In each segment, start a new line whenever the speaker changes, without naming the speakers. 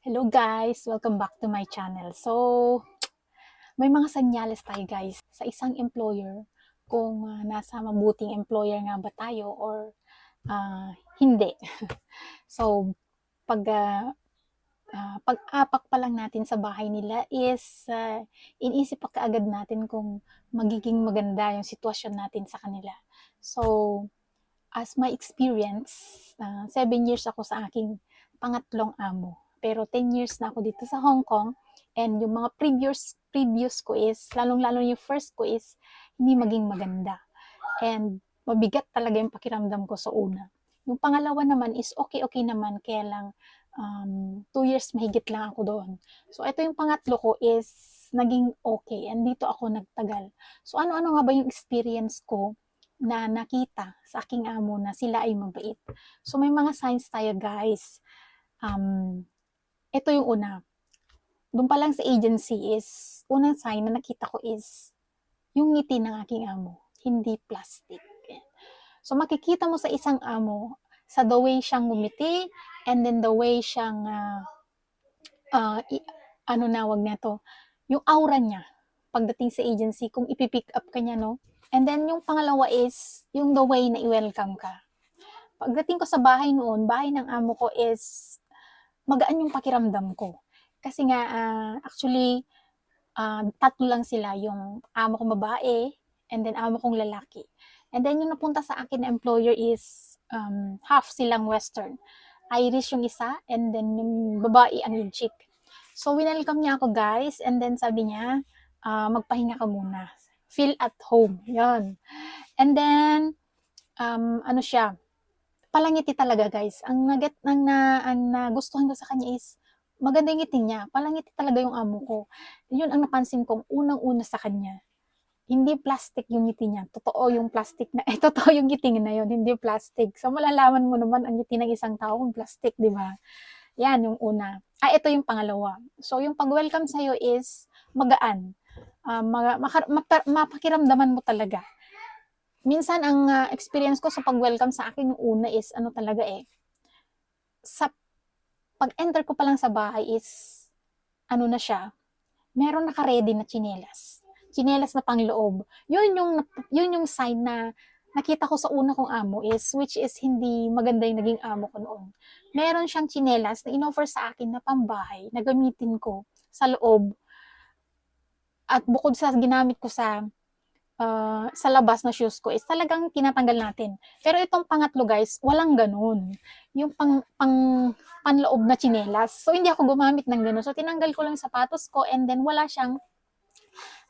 Hello guys! Welcome back to my channel. So, may mga senyales tayo guys sa isang employer kung ah, nasa mabuting employer nga ba tayo or ah, hindi. so, pag ah, ah, pag-apak pa lang natin sa bahay nila is ah, iniisip pa kaagad natin kung magiging maganda yung sitwasyon natin sa kanila. So, as my experience, seven years ako sa aking pangatlong amo pero 10 years na ako dito sa Hong Kong and yung mga previous previous ko is lalong-lalo yung first ko is hindi maging maganda. And mabigat talaga yung pakiramdam ko sa una. Yung pangalawa naman is okay-okay naman kaya lang um, 2 years mahigit lang ako doon. So ito yung pangatlo ko is naging okay and dito ako nagtagal. So ano-ano nga ba yung experience ko na nakita sa aking amo na sila ay mabait? So may mga signs tayo guys. Um, ito yung una. Doon pa lang sa agency is, unang sign na nakita ko is, yung ngiti ng aking amo, hindi plastic. So makikita mo sa isang amo, sa the way siyang ngumiti, and then the way siyang, uh, uh, i- ano nawag na to, yung aura niya, pagdating sa agency, kung ipipick up ka niya, no? And then yung pangalawa is, yung the way na i-welcome ka. Pagdating ko sa bahay noon, bahay ng amo ko is, magaan yung pakiramdam ko. Kasi nga, ah, actually, ah, tatlo lang sila, yung amo kong babae, and then amo kong lalaki. And then yung napunta sa akin na employer is um, half silang Western. Irish yung isa, and then yung babae ang yung chick. So, winelcome niya ako guys, and then sabi niya, ah, magpahinga ka muna. Feel at home. Yan. And then, um, ano siya, palangiti talaga guys. Ang naget ang na ang nagustuhan ko sa kanya is maganda yung ngiti niya. Palangiti talaga yung amo ko. Yun ang napansin kong unang-una sa kanya. Hindi plastic yung ngiti niya. Totoo yung plastic na, eh, totoo yung ngiti na yun. Hindi plastic. So, malalaman mo naman ang ngiti ng isang tao kung plastic, di ba? Yan, yung una. Ah, ito yung pangalawa. So, yung pag-welcome sa'yo is magaan. Uh, mag- maka- mapa- mapakiramdaman mo talaga minsan ang uh, experience ko sa pag-welcome sa akin yung una is ano talaga eh sa pag-enter ko pa lang sa bahay is ano na siya meron naka-ready na chinelas. Chinelas na pangloob. Yun yung yun yung sign na nakita ko sa una kong amo is which is hindi maganda yung naging amo ko noon. Meron siyang chinelas na inoffer sa akin na pambahay na gamitin ko sa loob. At bukod sa ginamit ko sa uh, sa labas na shoes ko is talagang tinatanggal natin. Pero itong pangatlo guys, walang ganun. Yung pang, pang panloob na chinelas. So hindi ako gumamit ng ganun. So tinanggal ko lang sapatos ko and then wala siyang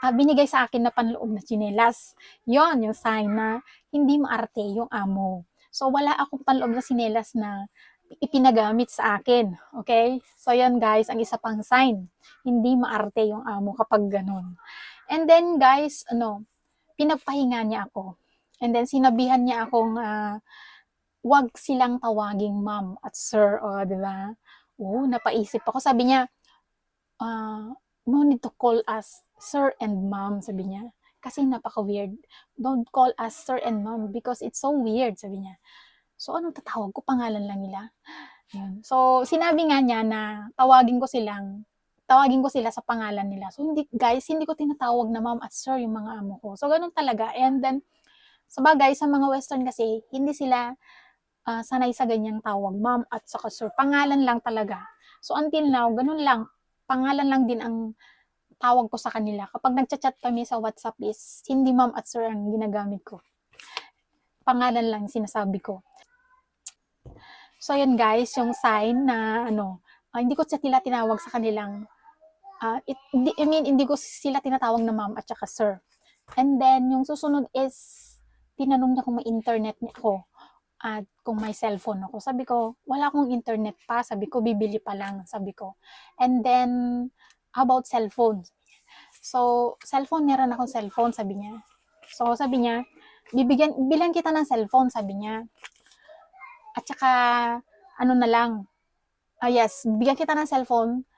uh, binigay sa akin na panloob na chinelas. Yon yung sign na hindi maarte yung amo. So wala akong panloob na chinelas na ipinagamit sa akin. Okay? So yan guys, ang isa pang sign. Hindi maarte yung amo kapag ganun. And then guys, ano, pinagpahinga niya ako. And then sinabihan niya akong uh, wag silang tawaging ma'am at sir, o, oh, di? Oo, napaisip ako. Sabi niya, uh, no need to call us sir and ma'am, sabi niya. Kasi napaka-weird. Don't call us sir and ma'am because it's so weird, sabi niya. So, anong tatawag ko? Pangalan lang nila. Yun. So, sinabi nga niya na tawagin ko silang tawagin ko sila sa pangalan nila. So, hindi, guys, hindi ko tinatawag na ma'am at sir yung mga amo ko. So, ganun talaga. And then, sa bagay, sa mga western kasi, hindi sila uh, sanay sa ganyang tawag, ma'am at saka sir. Pangalan lang talaga. So, until now, ganun lang. Pangalan lang din ang tawag ko sa kanila. Kapag nagchat-chat kami sa WhatsApp is, hindi ma'am at sir ang ginagamit ko. Pangalan lang sinasabi ko. So, yun guys, yung sign na, ano, uh, hindi ko sila tinawag sa kanilang uh, it, I mean, hindi ko sila tinatawag na ma'am at saka sir. And then, yung susunod is, tinanong niya kung may internet niya ako at kung may cellphone ako. Sabi ko, wala akong internet pa. Sabi ko, bibili pa lang. Sabi ko. And then, about cellphone. So, cellphone, meron akong cellphone, sabi niya. So, sabi niya, bibigyan, bilang kita ng cellphone, sabi niya. At saka, ano na lang, ah yes, bigyan kita ng cellphone,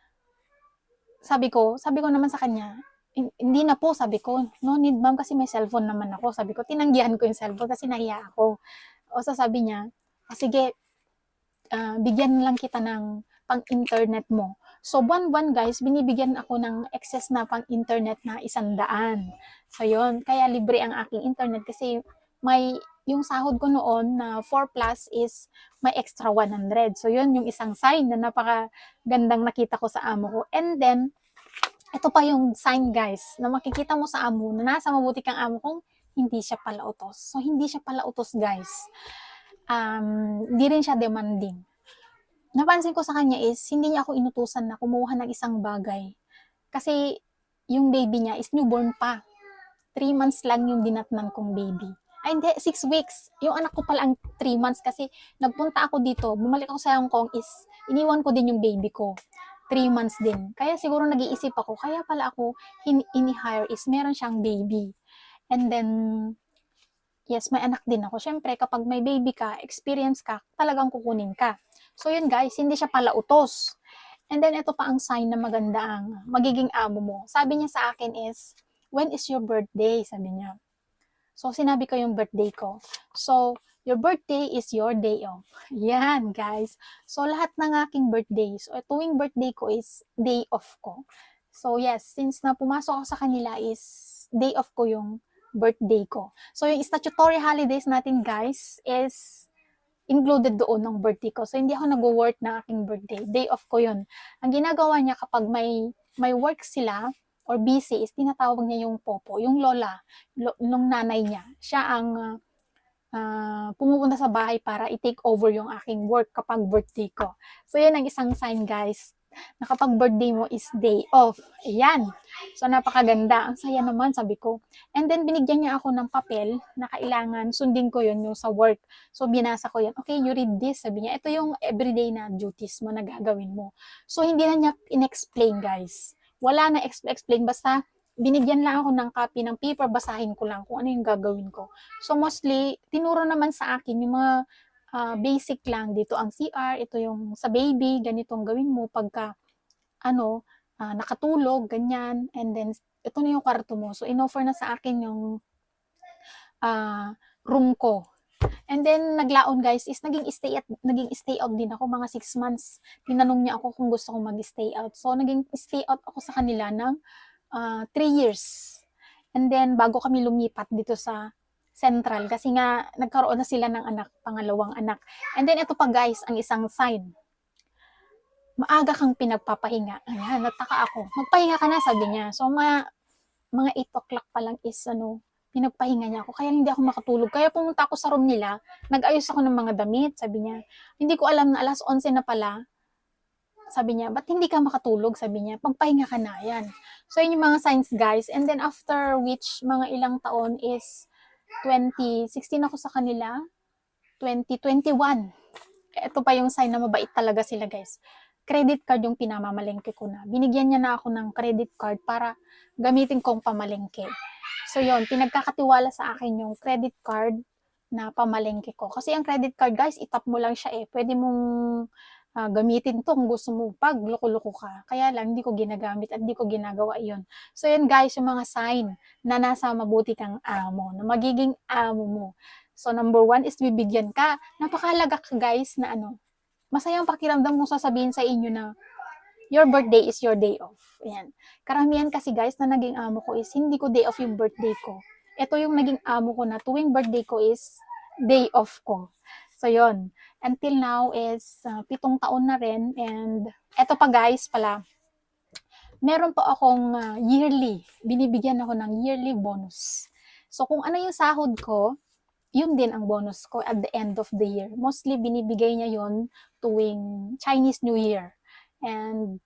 sabi ko, sabi ko naman sa kanya, hindi na po, sabi ko, no need ma'am kasi may cellphone naman ako. Sabi ko, tinanggihan ko yung cellphone kasi nahiya ako. O so sabi niya, ah, sige, uh, bigyan lang kita ng pang internet mo. So, buwan-buwan guys, binibigyan ako ng excess na pang internet na isandaan. So, yun. Kaya libre ang aking internet kasi may yung sahod ko noon na 4 plus is may extra 100. So, yun yung isang sign na napaka gandang nakita ko sa amo ko. And then, ito pa yung sign guys, na makikita mo sa amo na nasa mabuti kang amo kung hindi siya pala utos. So, hindi siya pala utos guys. Um, hindi rin siya demanding. Napansin ko sa kanya is, hindi niya ako inutusan na kumuha ng isang bagay. Kasi, yung baby niya is newborn pa. 3 months lang yung dinatnan kong baby. Ay, hindi, 6 weeks. Yung anak ko pala ang 3 months kasi nagpunta ako dito, bumalik ako sa Hong Kong is, iniwan ko din yung baby ko. 3 months din. Kaya siguro nag-iisip ako, kaya pala ako ini-hire is meron siyang baby. And then, yes, may anak din ako. Siyempre, kapag may baby ka, experience ka, talagang kukunin ka. So yun guys, hindi siya pala utos. And then, ito pa ang sign na maganda ang magiging amo mo. Sabi niya sa akin is, when is your birthday? Sabi niya. So, sinabi ko yung birthday ko. So, your birthday is your day off. Yan, guys. So, lahat ng aking birthdays, o tuwing birthday ko is day off ko. So, yes, since na pumasok ako sa kanila is day off ko yung birthday ko. So, yung statutory holidays natin, guys, is included doon ng birthday ko. So, hindi ako nag-work na aking birthday. Day off ko yun. Ang ginagawa niya kapag may, may work sila, or busy is tinatawag niya yung popo, yung lola, lo, nung nanay niya. Siya ang uh, pumupunta sa bahay para i-take over yung aking work kapag birthday ko. So, yan ang isang sign, guys, na kapag birthday mo is day off. Ayan. So, napakaganda. Ang saya naman, sabi ko. And then, binigyan niya ako ng papel na kailangan sundin ko yun yung sa work. So, binasa ko yun. Okay, you read this. Sabi niya, ito yung everyday na duties mo na gagawin mo. So, hindi na niya in-explain, guys wala na explain basta binigyan lang ako ng copy ng paper, basahin ko lang kung ano yung gagawin ko. So mostly, tinuro naman sa akin yung mga uh, basic lang. Dito ang CR, ito yung sa baby, ganitong gawin mo pagka ano, uh, nakatulog, ganyan. And then, ito na yung kwarto mo. So, inoffer na sa akin yung uh, room ko. And then, naglaon guys, is naging stay at naging stay out din ako mga 6 months. Tinanong niya ako kung gusto kong mag-stay out. So, naging stay out ako sa kanila ng 3 uh, years. And then, bago kami lumipat dito sa Central, kasi nga, nagkaroon na sila ng anak, pangalawang anak. And then, ito pa guys, ang isang sign. Maaga kang pinagpapahinga. Ayan, nataka ako. Magpahinga ka na, sabi niya. So, mga, mga 8 o'clock pa lang is, ano, pinagpahinga niya ako. Kaya hindi ako makatulog. Kaya pumunta ako sa room nila, nag-ayos ako ng mga damit. Sabi niya, hindi ko alam na alas 11 na pala. Sabi niya, ba't hindi ka makatulog? Sabi niya, pagpahinga ka na. Yan. So, yun yung mga signs, guys. And then, after which, mga ilang taon is 2016 ako sa kanila. 2021. Ito pa yung sign na mabait talaga sila, guys. Credit card yung pinamamalengke ko na. Binigyan niya na ako ng credit card para gamitin kong pamalengke. So yon pinagkakatiwala sa akin yung credit card na pamalengke ko. Kasi ang credit card guys, itap mo lang siya eh. Pwede mong uh, gamitin to kung gusto mo pag loko-loko ka. Kaya lang hindi ko ginagamit at hindi ko ginagawa yon. So yun guys, yung mga sign na nasa mabuti kang amo, na magiging amo mo. So number one is bibigyan ka. Napakalaga ka guys na ano, masayang pakiramdam kung sasabihin sa inyo na your birthday is your day off. Ayan. Karamihan kasi guys na naging amo ko is hindi ko day off yung birthday ko. Ito yung naging amo ko na tuwing birthday ko is day off ko. So yon. Until now is uh, pitong taon na rin and eto pa guys pala. Meron po akong uh, yearly, binibigyan ako ng yearly bonus. So kung ano yung sahod ko, yun din ang bonus ko at the end of the year. Mostly binibigay niya yon tuwing Chinese New Year. And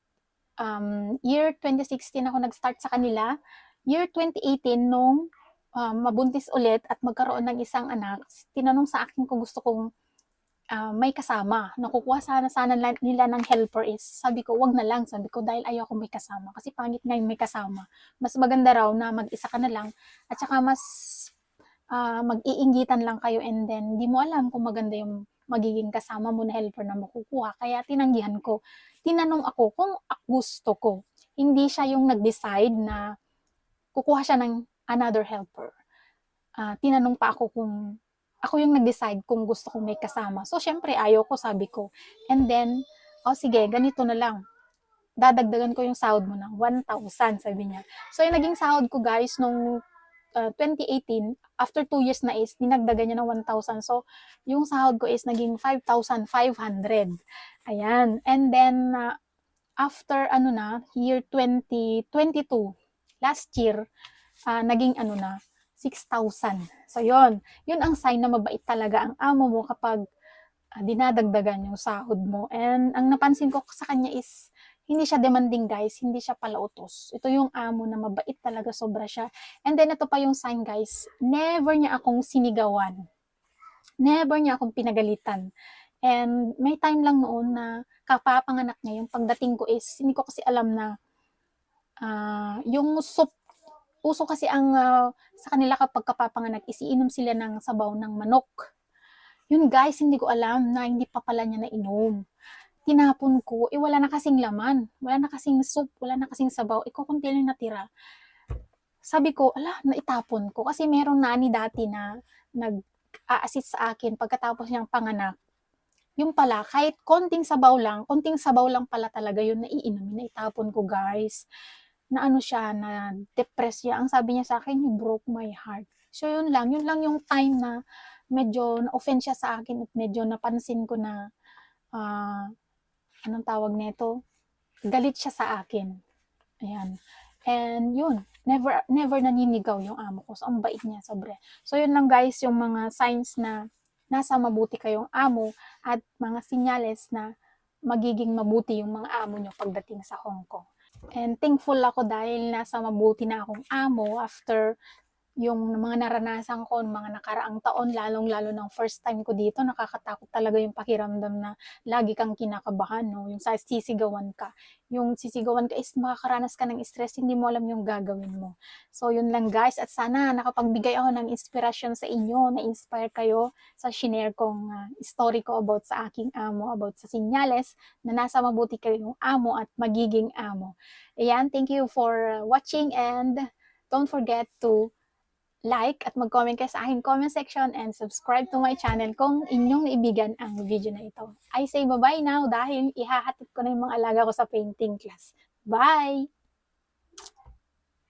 um, year 2016 ako nag-start sa kanila. Year 2018, nung um, mabuntis ulit at magkaroon ng isang anak, tinanong sa akin kung gusto kong uh, may kasama. Nakukuha sana sana nila ng helper is, sabi ko, wag na lang. Sabi ko, dahil ayoko may kasama. Kasi pangit nga yung may kasama. Mas maganda raw na mag-isa ka na lang. At saka mas uh, mag-iingitan lang kayo and then di mo alam kung maganda yung magiging kasama mo na helper na makukuha. Kaya tinanggihan ko. Tinanong ako kung gusto ko. Hindi siya yung nag-decide na kukuha siya ng another helper. Uh, tinanong pa ako kung ako yung nag-decide kung gusto kong may kasama. So, syempre, ayaw ko, sabi ko. And then, o sige, ganito na lang. Dadagdagan ko yung sahod mo ng 1,000, sabi niya. So, yung naging sahod ko, guys, nung uh, 2018, after 2 years na is, dinagdagan niya ng 1,000. So, yung sahod ko is naging 5,500. Ayan. And then, uh, after, ano na, year 2022, last year, uh, naging ano na, 6,000. So, yon Yun ang sign na mabait talaga ang amo mo kapag uh, dinadagdagan yung sahod mo. And ang napansin ko sa kanya is, hindi siya demanding guys, hindi siya palautos. Ito yung amo na mabait talaga, sobra siya. And then ito pa yung sign guys, never niya akong sinigawan. Never niya akong pinagalitan. And may time lang noon na kapapanganak niya, yung pagdating ko is, hindi ko kasi alam na uh, yung soup uso kasi ang uh, sa kanila kapag kapapanganak is iinom sila ng sabaw ng manok. Yun guys, hindi ko alam na hindi pa pala niya nainom. Tinapon ko, eh wala na kasing laman, wala na kasing soup, wala na kasing sabaw, ikukunti lang natira. Sabi ko, ala, naitapon ko. Kasi meron nani dati na nag-a-assist sa akin pagkatapos niyang panganak. Yung pala, kahit konting sabaw lang, konting sabaw lang pala talaga yun na iinumin, naitapon ko guys na ano siya, na depress siya. Ang sabi niya sa akin, you broke my heart. So yun lang, yun lang yung time na medyo na-offend siya sa akin at medyo napansin ko na uh, anong tawag nito? Galit siya sa akin. Ayan. And yun, never never naninigaw yung amo ko. So, ang bait niya, sobre. So, yun lang guys, yung mga signs na nasa mabuti kayong amo at mga sinyales na magiging mabuti yung mga amo nyo pagdating sa Hong Kong. And thankful ako dahil nasa mabuti na akong amo after yung mga naranasan ko ng mga nakaraang taon, lalong-lalo ng first time ko dito, nakakatakot talaga yung pakiramdam na lagi kang kinakabahan, no? Yung sa sisigawan ka. Yung sisigawan ka is makakaranas ka ng stress, hindi mo alam yung gagawin mo. So, yun lang guys. At sana nakapagbigay ako ng inspirasyon sa inyo, na-inspire kayo sa shinare kong uh, story ko about sa aking amo, about sa sinyales na nasa mabuti kayong amo at magiging amo. Ayan, thank you for watching and don't forget to like at mag-comment kayo sa aking comment section and subscribe to my channel kung inyong naibigan ang video na ito. I say bye-bye now dahil ihahatid ko na yung mga alaga ko sa painting class. Bye!